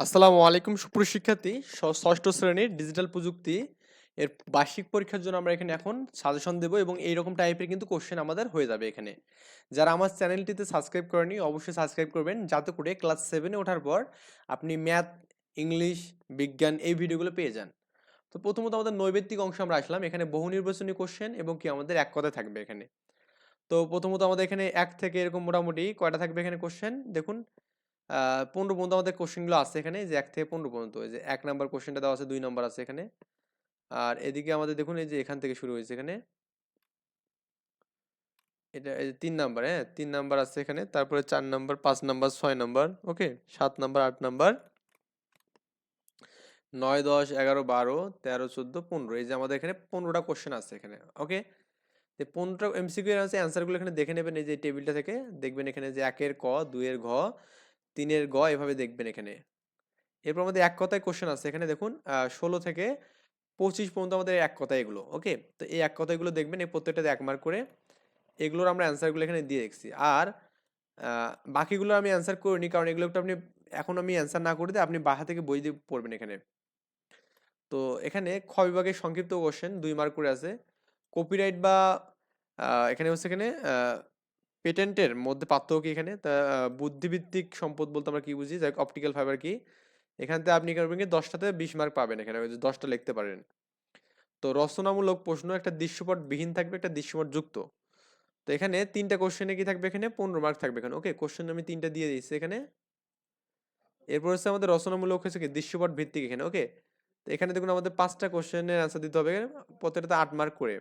আসসালামু আলাইকুম, সুপ্রিয় শিক্ষার্থী। ষষ্ঠ শ্রেণির ডিজিটাল প্রযুক্তি এর বার্ষিক পরীক্ষার জন্য আমরা এখানে এখন সাজেশন দেবো এবং এইরকম টাইপের কিন্তু কোশ্চেন আমাদের হয়ে যাবে এখানে। যারা আমার চ্যানেলটিতে সাবস্ক্রাইব করেনি, অবশ্যই সাবস্ক্রাইব করবেন যাতে করে ক্লাস সেভেনে ওঠার পর আপনি ম্যাথ ইংলিশ বিজ্ঞান এই ভিডিওগুলো পেয়ে যান। তো প্রথমত আমাদের নৈবেত্তিক অংশ আমরা আসলাম। এখানে বহু নির্বাচনী কোশ্চেন এবং কি আমাদের এক কথায় থাকবে এখানে। তো প্রথমত আমাদের এখানে এক থেকে এরকম মোটামুটি কয়টা থাকবে এখানে কোশ্চেন দেখুন পনেরো পর্যন্ত আমাদের কোশ্চেনগুলো আছে এখানে, যে এক থেকে পনেরো পর্যন্ত। যে এক নাম্বার কোশ্চেনটা দেওয়া আছে, দুই নাম্বার আছে এখানে। আর এদিকে আমাদের দেখুন, এই যে এখান থেকে শুরু হয়েছে এখানে। এটা, এই যে তিন নাম্বার হ্যাঁ? তিন নাম্বার আছে এখানে, তারপরে চার নাম্বার, পাঁচ নাম্বার, ছয় নাম্বার, ওকে? সাত নাম্বার, আট নাম্বার। নয়, দশ, এগারো, বারো, তেরো, চোদ্দ, পনেরো। এই যে আমাদের এখানে পনেরোটা কোশ্চেন আছে এখানে, ওকে? তো পনেরোটা এমসিকিউ আছে অ্যান্সারগুলো এখানে দেখে নেবেন, এই যে টেবিলটা থেকে। দেখবেন এখানে যে একের ক, দুইয়ের ঘ তিনের গ এভাবে দেখবেন এখানে। এরপর আমাদের এক কথায় কোশ্চেন আছে এখানে দেখুন ষোলো থেকে পঁচিশ পর্যন্ত আমাদের এক কথা এগুলো, ওকে? তো এই এক কথাগুলো দেখবেন, এই প্রত্যেকটাতে এক মার্ক করে এগুলোর আমরা অ্যান্সারগুলো এখানে দিয়ে দেখছি। আর বাকিগুলো আমি অ্যান্সার করিনি, কারণ এগুলো একটু আপনি, এখন আমি অ্যান্সার না করে দিয়ে আপনি বাহা থেকে বই দিয়ে পড়বেন এখানে। তো এখানে খ বিভাগের সংক্ষিপ্ত কোশ্চেন দুই মার্ক করে আছে। কপিরাইট বা এখানে হচ্ছে এখানে পেটেন্টের মধ্যে পার্থক্য কি এখানে? তা বুদ্ধিভিত্তিক সম্পদ বলতে আমরা কি বুঝি? যাই অপটিক্যাল ফাইবার কি? এখানতে আপনি করবেন কি? দশটাতে বিশ মার্ক পাবেন এখানে, ওই যে দশটা লিখতে পারেন। তো রচনামূলক প্রশ্ন, একটা দৃশ্যপট বিহীন থাকবে, একটা দৃশ্যপট যুক্ত। তো এখানে তিনটা কোশ্চেনে কি থাকবে এখানে? পনেরো মার্ক থাকবে এখানে। ওকে কোশ্চেন আমি তিনটা দিয়ে দিয়েছি এখানে। এরপর হচ্ছে আমাদের রচনামূলক হচ্ছে কি? দৃশ্যপট ভিত্তিক এখানে ওকে তো এখানে দেখুন আমাদের পাঁচটা কোশ্চেনের অ্যান্সার দিতে হবে প্রত্যেকটাতে আট মার্ক করে।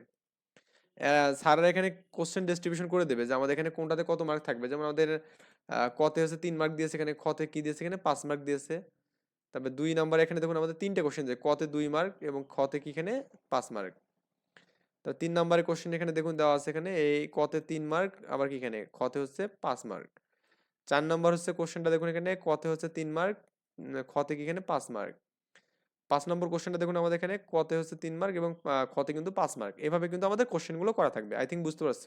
স্যাররা এখানে কোশ্চেন ডিস্ট্রিবিউশন করে দেবে যে আমাদের এখানে কোনটাতে কত মার্ক থাকবে। যেমন আমাদের কতে হচ্ছে তিন মার্ক দিয়েছে এখানে খতে কি দিয়েছে এখানে? পাঁচ মার্ক দিয়েছে। তারপরে দুই নাম্বার এখানে দেখুন আমাদের তিনটে কোশ্চেন যে কতে দুই মার্ক এবং খতে কি এখানে? পাঁচ মার্ক তো তিন নাম্বারের কোশ্চেন এখানে দেখুন দেওয়া আছে এখানে, এই কতে তিন মার্ক আবার কি এখানে? খতে হচ্ছে পাঁচ মার্ক চার নাম্বার হচ্ছে কোশ্চেনটা দেখুন এখানে, কতে হচ্ছে তিন মার্ক খতে কি এখানে? পাঁচ মার্ক পাঁচ নম্বর কোশ্চেনটা দেখুন আমাদের এখানে কতে হচ্ছে তিন মার্ক এবং খতে কিন্তু পাঁচ মার্ক এভাবে কিন্তু আমাদের কোশ্চেনগুলো করা থাকবে। আই থিঙ্ক বুঝতে পারছ?